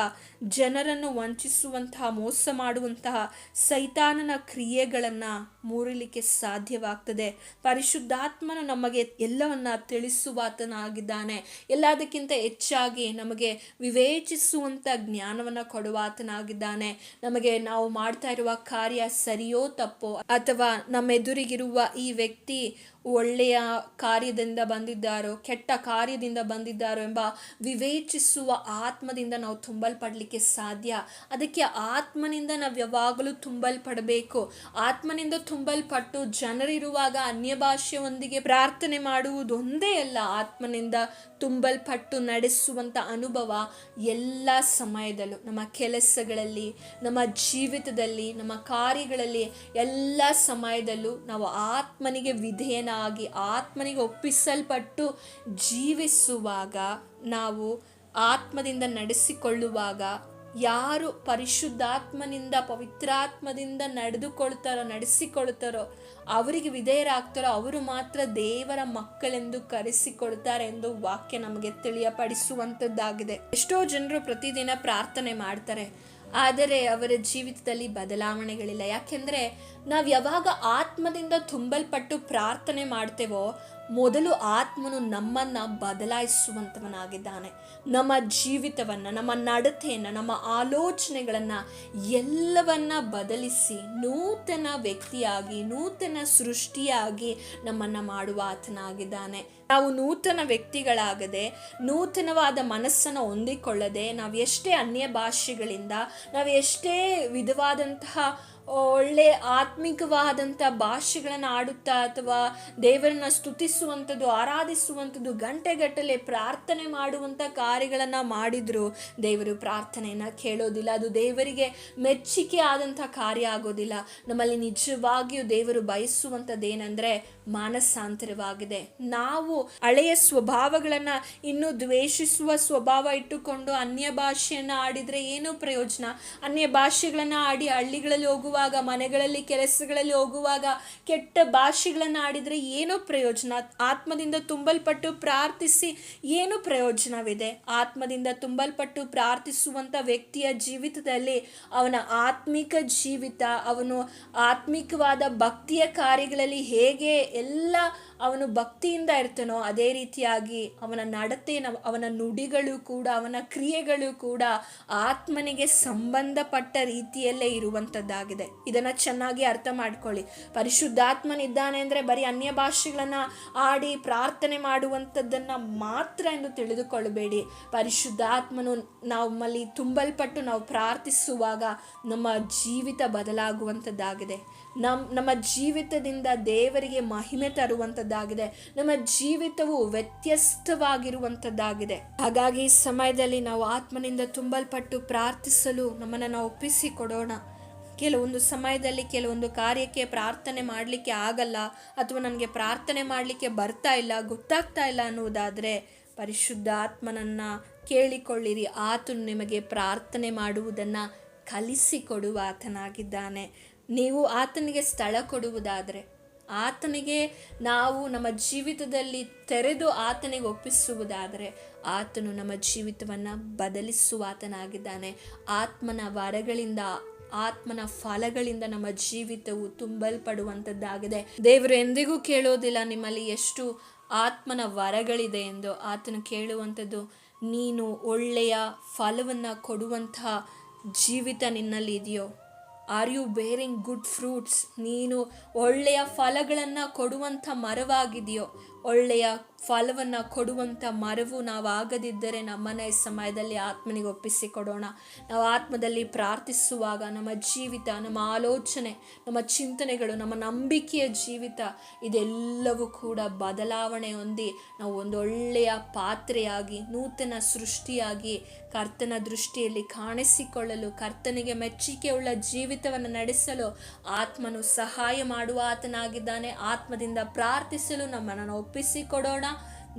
ಜನರನ್ನು ವಂಚಿಸುವಂತಹ, ಮೋಸ ಮಾಡುವಂತಹ ಸೈತಾನನ ಕ್ರಿಯೆಗಳನ್ನು ಮೂರಲಿಕ್ಕೆ ಸಾಧ್ಯವಾಗ್ತದೆ. ಪರಿಶುದ್ಧಾತ್ಮನು ನಮಗೆ ಎಲ್ಲವನ್ನ ತಿಳಿಸುವಾತನಾಗಿದ್ದಾನೆ. ಎಲ್ಲದಕ್ಕಿಂತ ಹೆಚ್ಚಾಗಿ ನಮಗೆ ವಿವೇಚಿಸುವಂಥ ಜ್ಞಾನವನ್ನು ಕೊಡುವಾತನಾಗಿದ್ದಾನೆ. ನಮಗೆ ನಾವು ಮಾಡ್ತಾ ಇರುವ ಕಾರ್ಯ ಸರಿಯೋ ತಪ್ಪೋ ಅಥವಾ ನಮ್ಮೆದುರಿಗಿರುವ ಈ ವ್ಯಕ್ತಿ ಒಳ್ಳೆಯ ಕಾರ್ಯದಿಂದ ಬಂದಿದ್ದಾರೋ, ಕೆಟ್ಟ ಕಾರ್ಯದಿಂದ ಬಂದಿದ್ದಾರೋ ಎಂಬ ವಿವೇಚಿಸುವ ಆತ್ಮದಿಂದ ನಾವು ತುಂಬಲ್ಪಡಲಿಕ್ಕೆ ಸಾಧ್ಯ. ಅದಕ್ಕೆ ಆತ್ಮನಿಂದ ನಾವು ಯಾವಾಗಲೂ ತುಂಬಲ್ಪಡಬೇಕು. ಆತ್ಮನಿಂದ ತುಂಬಲ್ಪಟ್ಟು ಜನರಿರುವಾಗ ಅನ್ಯ ಭಾಷೆಯೊಂದಿಗೆ ಪ್ರಾರ್ಥನೆ ಮಾಡುವುದು ಒಂದೇ ಅಲ್ಲ. ಆತ್ಮನಿಂದ ತುಂಬಲ್ಪಟ್ಟು ನಡೆಸುವಂಥ ಅನುಭವ ಎಲ್ಲ ಸಮಯದಲ್ಲೂ, ನಮ್ಮ ಕೆಲಸಗಳಲ್ಲಿ, ನಮ್ಮ ಜೀವಿತದಲ್ಲಿ, ನಮ್ಮ ಕಾರ್ಯಗಳಲ್ಲಿ ಎಲ್ಲ ಸಮಯದಲ್ಲೂ ನಾವು ಆತ್ಮನಿಗೆ ವಿಧೇಯನಾಗಿ ಆತ್ಮನಿಗೆ ಒಪ್ಪಿಸಲ್ಪಟ್ಟು ಜೀವಿಸುವಾಗ, ನಾವು ಆತ್ಮದಿಂದ ನಡೆಸಿಕೊಳ್ಳುವಾಗ ಯಾರು ಪರಿಶುದ್ಧಾತ್ಮನಿಂದ, ಪವಿತ್ರಾತ್ಮದಿಂದ ನಡೆದುಕೊಳ್ತಾರೋ, ನಡೆಸಿಕೊಳ್ತಾರೋ, ಅವರಿಗೆ ವಿಧೇಯರಾಗ್ತಾರೋ, ಅವರು ಮಾತ್ರ ದೇವರ ಮಕ್ಕಳೆಂದು ಕರೆಸಿಕೊಳ್ತಾರೆ ಎಂದು ವಾಕ್ಯ ನಮಗೆ ತಿಳಿಯಪಡಿಸುವಂಥದ್ದಾಗಿದೆ. ಎಷ್ಟೋ ಜನರು ಪ್ರತಿದಿನ ಪ್ರಾರ್ಥನೆ ಮಾಡ್ತಾರೆ. ಆದರೆ ಅವರ ಜೀವಿತದಲ್ಲಿ ಬದಲಾವಣೆಗಳಿಲ್ಲ. ಯಾಕೆಂದರೆ ನಾವು ಯಾವಾಗ ಆತ್ಮದಿಂದ ತುಂಬಲ್ಪಟ್ಟು ಪ್ರಾರ್ಥನೆ ಮಾಡ್ತೇವೋ ಮೊದಲು ಆತ್ಮನು ನಮ್ಮನ್ನು ಬದಲಾಯಿಸುವಂಥವನಾಗಿದ್ದಾನೆ ನಮ್ಮ ಜೀವಿತವನ್ನು, ನಮ್ಮ ನಡತೆಯನ್ನು, ನಮ್ಮ ಆಲೋಚನೆಗಳನ್ನು ಎಲ್ಲವನ್ನ ಬದಲಿಸಿ ನೂತನ ವ್ಯಕ್ತಿಯಾಗಿ, ನೂತನ ಸೃಷ್ಟಿಯಾಗಿ ನಮ್ಮನ್ನು ಮಾಡುವ ಆತನಾಗಿದ್ದಾನೆ. ನಾವು ನೂತನ ವ್ಯಕ್ತಿಗಳಾಗದೆ, ನೂತನವಾದ ಮನಸ್ಸನ್ನು ಹೊಂದಿಕೊಳ್ಳದೆ, ನಾವು ಎಷ್ಟೇ ಅನ್ಯ ಭಾಷೆಗಳಿಂದ ನಾವು ಎಷ್ಟೇ ವಿಧವಾದಂತಹ ಒಳ್ಳೆ ಆತ್ಮಿಕವಾದಂಥ ಭಾಷೆಗಳನ್ನು ಆಡುತ್ತಾ ಅಥವಾ ದೇವರನ್ನ ಸ್ತುತಿಸುವಂಥದ್ದು, ಆರಾಧಿಸುವಂಥದ್ದು, ಗಂಟೆಗಟ್ಟಲೆ ಪ್ರಾರ್ಥನೆ ಮಾಡುವಂಥ ಕಾರ್ಯಗಳನ್ನು ಮಾಡಿದ್ರು. ದೇವರು ಪ್ರಾರ್ಥನೆಯನ್ನು ಕೇಳೋದಿಲ್ಲ. ಅದು ದೇವರಿಗೆ ಮೆಚ್ಚುಗೆ ಆದಂಥ ಕಾರ್ಯ ಆಗೋದಿಲ್ಲ. ನಮ್ಮಲ್ಲಿ ನಿಜವಾಗಿಯೂ ದೇವರು ಬಯಸುವಂಥದ್ದೇನೆಂದರೆ ಮಾನಸಾಂತರವಾಗಿದೆ. ನಾವು ಹಳೆಯ ಸ್ವಭಾವಗಳನ್ನು ಇನ್ನೂ ದ್ವೇಷಿಸುವ ಸ್ವಭಾವ ಇಟ್ಟುಕೊಂಡು ಅನ್ಯ ಭಾಷೆಯನ್ನು ಆಡಿದರೆ ಏನೂ ಪ್ರಯೋಜನ? ಅನ್ಯ ಭಾಷೆಗಳನ್ನು ಆಡಿ ಹಳ್ಳಿಗಳಲ್ಲಿ ಹೋಗುವಾಗ, ಮನೆಗಳಲ್ಲಿ ಕೆಲಸಗಳಲ್ಲಿ ಹೋಗುವಾಗ ಕೆಟ್ಟ ಭಾಷೆಗಳನ್ನು ಆಡಿದರೆ ಏನೋ ಪ್ರಯೋಜನ. ಆತ್ಮದಿಂದ ತುಂಬಲ್ಪಟ್ಟು ಪ್ರಾರ್ಥಿಸಿ ಏನು ಪ್ರಯೋಜನವಿದೆ. ಆತ್ಮದಿಂದ ತುಂಬಲ್ಪಟ್ಟು ಪ್ರಾರ್ಥಿಸುವಂಥ ವ್ಯಕ್ತಿಯ ಜೀವಿತದಲ್ಲಿ ಅವನ ಆತ್ಮಿಕ ಜೀವಿತ, ಅವನು ಆತ್ಮಿಕವಾದ ಭಕ್ತಿಯ ಕಾರ್ಯಗಳಲ್ಲಿ ಹೇಗೆ ಎಲ್ಲ ಅವನು ಭಕ್ತಿಯಿಂದ ಇರ್ತಾನೋ ಅದೇ ರೀತಿಯಾಗಿ ಅವನ ನಡತೆ, ಅವನ ನುಡಿಗಳು ಕೂಡ, ಅವನ ಕ್ರಿಯೆಗಳು ಕೂಡ ಆತ್ಮನಿಗೆ ಸಂಬಂಧಪಟ್ಟ ರೀತಿಯಲ್ಲೇ ಇರುವಂಥದ್ದಾಗಿದೆ ಇದನ್ನು ಚೆನ್ನಾಗಿ ಅರ್ಥ ಮಾಡ್ಕೊಳ್ಳಿ. ಪರಿಶುದ್ಧಾತ್ಮನಿದ್ದಾನೆ ಅಂದರೆ ಬರೀ ಅನ್ಯ ಭಾಷೆಗಳನ್ನು ಆಡಿ ಪ್ರಾರ್ಥನೆ ಮಾಡುವಂಥದ್ದನ್ನು ಮಾತ್ರ ಎಂದು ತಿಳಿದುಕೊಳ್ಳಬೇಡಿ. ಪರಿಶುದ್ಧಾತ್ಮನು ನಮ್ಮಲ್ಲಿ ತುಂಬಲ್ಪಟ್ಟು ನಾವು ಪ್ರಾರ್ಥಿಸುವಾಗ ನಮ್ಮ ಜೀವಿತ ಬದಲಾಗುವಂಥದ್ದಾಗಿದೆ. ನಮ್ಮ ನಮ್ಮ ಜೀವಿತದಿಂದ ದೇವರಿಗೆ ಮಹಿಮೆ ತರುವಂಥದ್ದಾಗಿದೆ. ನಮ್ಮ ಜೀವಿತವು ವ್ಯತ್ಯಸ್ತವಾಗಿರುವಂಥದ್ದಾಗಿದೆ ಹಾಗಾಗಿ ಈ ಸಮಯದಲ್ಲಿ ನಾವು ಆತ್ಮನಿಂದ ತುಂಬಲ್ಪಟ್ಟು ಪ್ರಾರ್ಥಿಸಲು ನಮ್ಮನ್ನು ನಾವು ಒಪ್ಪಿಸಿಕೊಡೋಣ ಕೆಲವೊಂದು ಸಮಯದಲ್ಲಿ ಕೆಲವೊಂದು ಕಾರ್ಯಕ್ಕೆ ಪ್ರಾರ್ಥನೆ ಮಾಡಲಿಕ್ಕೆ ಆಗಲ್ಲ ಅಥವಾ ನನಗೆ ಪ್ರಾರ್ಥನೆ ಮಾಡಲಿಕ್ಕೆ ಬರ್ತಾ ಇಲ್ಲ, ಗೊತ್ತಾಗ್ತಾ ಇಲ್ಲ ಅನ್ನುವುದಾದರೆ ಪರಿಶುದ್ಧ ಆತ್ಮನನ್ನು ಕೇಳಿಕೊಳ್ಳಿರಿ. ಆತನು ನಿಮಗೆ ಪ್ರಾರ್ಥನೆ ಮಾಡುವುದನ್ನು ಕಲಿಸಿಕೊಡುವ ಆತನಾಗಿದ್ದಾನೆ ನೀವು ಆತನಿಗೆ ಸ್ಥಳ ಕೊಡುವುದಾದರೆ, ಆತನಿಗೆ ನಾವು ನಮ್ಮ ಜೀವಿತದಲ್ಲಿ ತೆರೆದು ಆತನಿಗೆ ಒಪ್ಪಿಸುವುದಾದರೆ, ಆತನು ನಮ್ಮ ಜೀವಿತವನ್ನು ಬದಲಿಸುವ ಆತನಾಗಿದ್ದಾನೆ ಆತ್ಮನ ವರಗಳಿಂದ ಆತ್ಮನ ಫಲಗಳಿಂದ ನಮ್ಮ ಜೀವಿತವು ತುಂಬಲ್ಪಡುವಂಥದ್ದಾಗಿದೆ. ದೇವರು ಎಂದಿಗೂ ಕೇಳೋದಿಲ್ಲ ನಿಮ್ಮಲ್ಲಿ ಎಷ್ಟು ಆತ್ಮನ ವರಗಳಿದೆ ಎಂದು. ಆತನು ಕೇಳುವಂಥದ್ದು, ನೀನು ಒಳ್ಳೆಯ ಫಲವನ್ನು ಕೊಡುವಂತಹ ಜೀವಿತ ನಿನ್ನಲ್ಲಿ ಇದೆಯೋ. Are you bearing good fruits? ನೀನು ಒಳ್ಳೆಯ ಫಲಗಳನ್ನು ಕೊಡುವಂಥ ಮರವಾಗಿದೆಯೋ? ಒಳ್ಳೆಯ ಫಲವನ್ನು ಕೊಡುವಂಥ ಮರವು ನಾವು ಆಗದಿದ್ದರೆ ನಮ್ಮನ್ನು ಸಮಯದಲ್ಲಿ ಆತ್ಮನಿಗೆ ಒಪ್ಪಿಸಿಕೊಡೋಣ. ನಾವು ಆತ್ಮದಲ್ಲಿ ಪ್ರಾರ್ಥಿಸುವಾಗ ನಮ್ಮ ಜೀವಿತ, ನಮ್ಮ ಆಲೋಚನೆ, ನಮ್ಮ ಚಿಂತನೆಗಳು, ನಮ್ಮ ನಂಬಿಕೆಯ ಜೀವಿತ ಇದೆಲ್ಲವೂ ಕೂಡ ಬದಲಾವಣೆ ಹೊಂದಿ ನಾವು ಒಂದೊಳ್ಳೆಯ ಪಾತ್ರೆಯಾಗಿ, ನೂತನ ಸೃಷ್ಟಿಯಾಗಿ ಕರ್ತನ ದೃಷ್ಟಿಯಲ್ಲಿ ಕಾಣಿಸಿಕೊಳ್ಳಲು, ಕರ್ತನಿಗೆ ಮೆಚ್ಚುಗೆಯುಳ್ಳ ಜೀವಿತವನ್ನು ನಡೆಸಲು ಆತ್ಮನು ಸಹಾಯ ಮಾಡುವ ಆತನಾಗಿದ್ದಾನೆ. ಆತ್ಮದಿಂದ ಪ್ರಾರ್ಥಿಸಲು ನಮ್ಮನ್ನು ಒಪ್ಪಿಸಿಕೊಡೋಣ.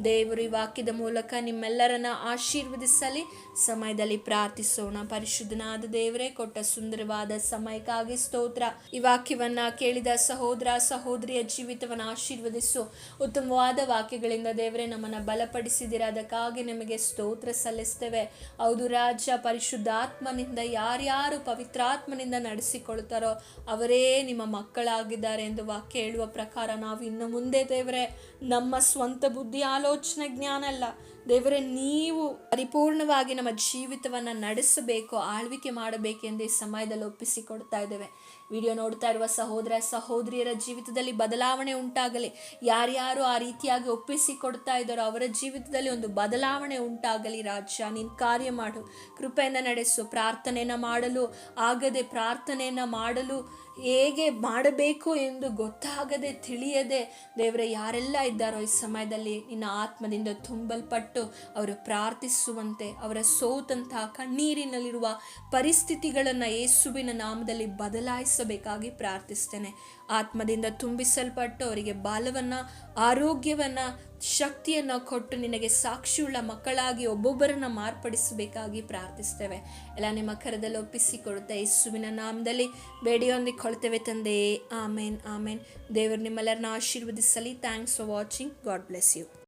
ದೇವರು ಈ ವಾಕ್ಯದ ಮೂಲಕ ನಿಮ್ಮೆಲ್ಲರನ್ನ ಆಶೀರ್ವದಿಸಲಿ. ಸಮಯದಲ್ಲಿ ಪ್ರಾರ್ಥಿಸೋಣ. ಪರಿಶುದ್ಧನಾದ ದೇವರೇ, ಕೊಟ್ಟ ಸುಂದರವಾದ ಸಮಯಕ್ಕಾಗಿ ಸ್ತೋತ್ರ. ಈ ವಾಕ್ಯವನ್ನ ಕೇಳಿದ ಸಹೋದರ, ಸಹೋದರಿಯ ಜೀವಿತವನ್ನು ಆಶೀರ್ವದಿಸು. ಉತ್ತಮವಾದ ವಾಕ್ಯಗಳಿಂದ ದೇವರೇ ನಮ್ಮನ್ನ ಬಲಪಡಿಸಿದಿರ ಅದಕ್ಕಾಗಿ ನಿಮಗೆ ಸ್ತೋತ್ರ ಸಲ್ಲಿಸ್ತೇವೆ. ಹೌದು ರಾಜ, ಪರಿಶುದ್ಧಾತ್ಮನಿಂದ ಯಾರ್ಯಾರು ಪವಿತ್ರಾತ್ಮನಿಂದ ನಡೆಸಿಕೊಳ್ತಾರೋ ಅವರೇ ನಿಮ್ಮ ಮಕ್ಕಳಾಗಿದ್ದಾರೆ ಎಂದು ವಾಕ್ಯ ಹೇಳುವ ಪ್ರಕಾರ ನಾವು ಇನ್ನು ಮುಂದೆ ದೇವರೇ, ನಮ್ಮ ಸ್ವಂತ ಬುದ್ಧಿ ಆಲೋಚನೆ ಜ್ಞಾನ ಅಲ್ಲ. ದೇವರೇ, ನೀವು ಪರಿಪೂರ್ಣವಾಗಿ ನಮ್ಮ ಜೀವಿತವನ್ನು ನಡೆಸಬೇಕು, ಆಳ್ವಿಕೆ ಮಾಡಬೇಕೆಂದು ಈ ಸಮಯದಲ್ಲಿ ಒಪ್ಪಿಸಿಕೊಡ್ತಾ ಇದ್ದೇವೆ. ವಿಡಿಯೋ ನೋಡ್ತಾ ಇರುವ ಸಹೋದರ, ಸಹೋದರಿಯರ ಜೀವಿತದಲ್ಲಿ ಬದಲಾವಣೆ ಉಂಟಾಗಲಿ. ಯಾರ್ಯಾರು ಆ ರೀತಿಯಾಗಿ ಒಪ್ಪಿಸಿಕೊಡ್ತಾ ಇದ್ದಾರೋ ಅವರ ಜೀವಿತದಲ್ಲಿ ಒಂದು ಬದಲಾವಣೆ ಉಂಟಾಗಲಿ. ರಾಜ್ಯ, ನೀನು ಕಾರ್ಯ ಮಾಡು. ಕೃಪೆಯನ್ನು ನಡೆಸು, ಪ್ರಾರ್ಥನೆಯನ್ನು ಮಾಡಲು ಆಗದೆ ಪ್ರಾರ್ಥನೆಯನ್ನು ಮಾಡಲು ಹೇಗೆ ಮಾಡಬೇಕು ಎಂದು ಗೊತ್ತಾಗದೆ ತಿಳಿಯದೆ ದೇವರ, ಯಾರೆಲ್ಲ ಇದ್ದಾರೋ ಈ ಸಮಯದಲ್ಲಿ ನಿನ್ನ ಆತ್ಮದಿಂದ ತುಂಬಲ್ಪಟ್ಟು ಅವರು ಪ್ರಾರ್ಥಿಸುವಂತೆ, ಅವರ ಸೋತಂತಹ ಕಣ್ಣೀರಿನಲ್ಲಿರುವ ಪರಿಸ್ಥಿತಿಗಳನ್ನು ಯೇಸುವಿನ ನಾಮದಲ್ಲಿ ಬದಲಾಯಿಸಬೇಕಾಗಿ ಪ್ರಾರ್ಥಿಸ್ತೇನೆ. ಆತ್ಮದಿಂದ ತುಂಬಿಸಲ್ಪಟ್ಟು ಅವರಿಗೆ ಬಾಲವನ್ನು, ಆರೋಗ್ಯವನ್ನು, ಶಕ್ತಿಯನ್ನು ಕೊಟ್ಟು ನಿನಗೆ ಸಾಕ್ಷಿಯುಳ್ಳ ಮಕ್ಕಳಾಗಿ ಒಬ್ಬೊಬ್ಬರನ್ನ ಮಾರ್ಪಡಿಸಬೇಕಾಗಿ ಪ್ರಾರ್ಥಿಸ್ತೇವೆ. ಎಲ್ಲ ನಿಮ್ಮ ಕರದಲ್ಲಿ ಒಪ್ಪಿಸಿಕೊಡುತ್ತೆ ಯೇಸುವಿನ ನಾಮದಲ್ಲಿ ಬೇಡಿಯೊಂದಿಗೆ ತಂದೆ. ಆಮೇನ್ ಆಮೇನ್. ದೇವರು ನಿಮ್ಮೆಲ್ಲರನ್ನ ಆಶೀರ್ವದಿಸಲಿ. Thanks for watching God bless you